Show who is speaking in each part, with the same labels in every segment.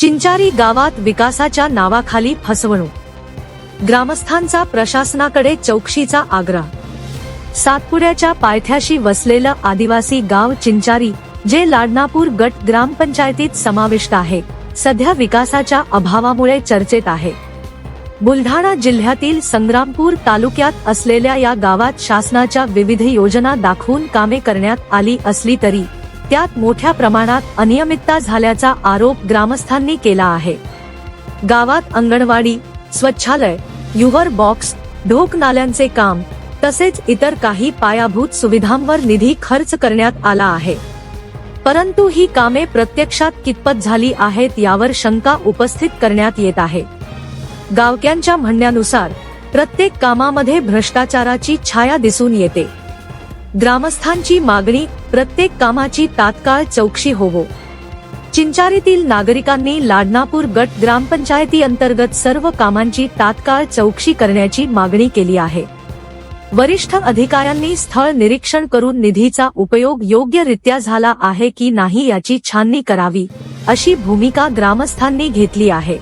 Speaker 1: चिंचारी गावात विकासाच्या नावाखाली फसवणूक. ग्रामस्थांचा प्रशासनाकडे चौकशीचा आग्रह. सातपुड्याच्या पायथ्याशी वसलेलं आदिवासी गाव चिंचारी जे लाडनापूर गट ग्रामपंचायतीत समाविष्ट आहे सध्या विकासाच्या अभावामुळे चर्चेत आहे. बुलढाणा जिल्ह्यातील संग्रामपूर तालुक्यात असलेल्या या गावात शासनाच्या विविध योजना दाखवून कामे करण्यात आली असली तरी त्यात मोठ्या प्रमाणात अनियमितता झाल्याचा आरोप ग्रामस्थांनी केला आहे. गावात अंगणवाडी स्वच्छालय युवर बॉक्स ढोक नाल्यांचे काम तसेच इतर काही पायाभूत सुविधांवर निधी खर्च करण्यात आला आहे. परंतु ही कामे प्रत्यक्षात कितपत झाली आहेत यावर शंका उपस्थित करण्यात येत आहे. गावक्यांच्या म्हणण्यानुसार प्रत्येक कामामध्ये भ्रष्टाचाराची छाया दिसून येते. ग्रामस्थांची मागणी प्रत्येक कामाची तात्काळ चौकशी होवो. चिंचारीतील नागरिकांनी लाडनापूर गट ग्रामपंचायती अंतर्गत सर्व कामांची तात्काळ चौकशी करण्याची मागणी केली आहे. वरिष्ठ अधिकाऱ्यांनी स्थळ निरीक्षण करून निधीचा उपयोग योग्यरित्या झाला आहे की नाही याची छाननी करावी अशी भूमिका ग्रामस्थांनी घेतली आहे.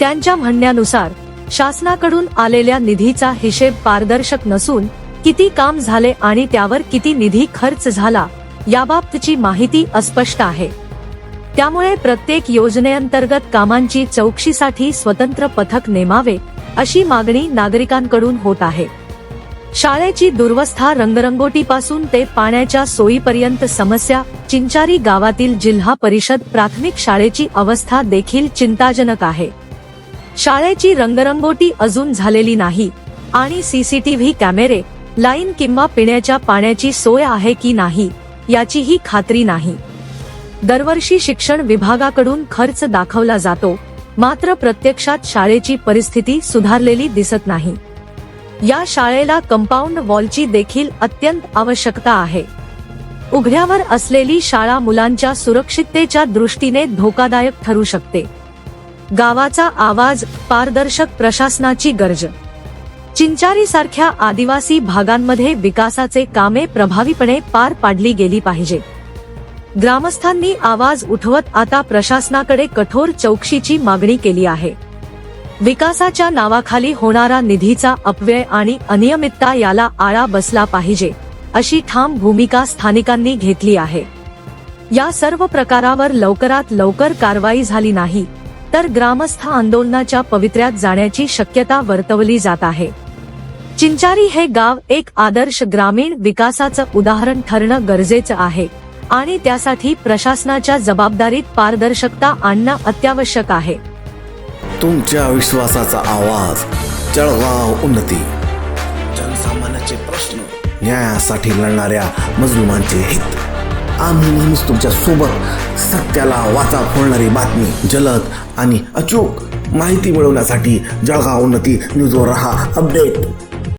Speaker 1: त्यांच्या म्हणण्यानुसार शासनाकडून आलेल्या निधीचा हिशेब पारदर्शक नसून किती काम झाले आणि त्यावर किती निधी खर्च झाला याबाबतची माहिती अस्पष्ट आहे. त्यामुळे प्रत्येक योजनेअंतर्गत कामांची चौकशीसाठी स्वतंत्र पथक नेमावे अशी मागणी नागरिकांकडून होत आहे. शाळेची दुर्वस्था रंगरंगोटीपासून ते पाण्याच्या सोयीपर्यंत समस्या चिंचारी गावातील जिल्हा परिषद प्राथमिक शाळेची अवस्था देखील चिंताजनक आहे. शाळेची रंगरंगोटी अजून झालेली नाही आणि सीसीटीव्ही कॅमेरे लाईन किंवा पिण्याच्या पाण्याची सोय आहे की नाही याचीही खात्री नाही. दरवर्षी शिक्षण विभागाकडून खर्च दाखवला जातो मात्र प्रत्यक्षात शाळेची परिस्थिती सुधारलेली दिसत नाही. या शाळेला कंपाऊंड वॉलची देखील अत्यंत आवश्यकता आहे. उघड्यावर असलेली शाळा मुलांच्या सुरक्षिततेच्या दृष्टीने धोकादायक ठरू शकते. गावाचा आवाज पारदर्शक प्रशासनाची गरज चिंचारी सारख्या आदिवासी भागांमध्ये विकासाचे कामे प्रभावीपणे पार पाडली गेली पाहिजे. ग्रामस्थांनी आवाज उठवत आता प्रशासनाकडे कठोर चौकशीची मागणी केली आहे. विकासाच्या नावाखाली होणारा निधीचा अपव्यय आणि अनियमितता याला आळा बसला पाहिजे अशी ठाम भूमिका स्थानिकांनी घेतली आहे. या सर्व प्रकारावर लवकरात लवकर कारवाई झाली नाही तर ग्रामस्थ आंदोलनाच्या पवित्र्यात जाण्याची शक्यता वर्तवली जात आहे. चिंचारी हे गाव एक आदर्श ग्रामीण विकासाचं उदाहरण ठरणं गरजेचं आहे. आणि त्यासाठी प्रशासनाच्या जबाबदारीत पारदर्शकता आणणं अत्यावश्यक आहे.
Speaker 2: तुमच्या विश्वासाचा आवाज जळगाव उन्नती. जनसामान्याचे प्रश्न. न्यायासाठी लढणाऱ्या मजलुमांचे हित. आम्ही नेहमीच तुमच्यासोबत सत्याला वाचा फोडणारी बातमी जलद आणि अचूक माहिती मिळवण्यासाठी जळगाव उन्नती न्यूजवर रहा अपडेट.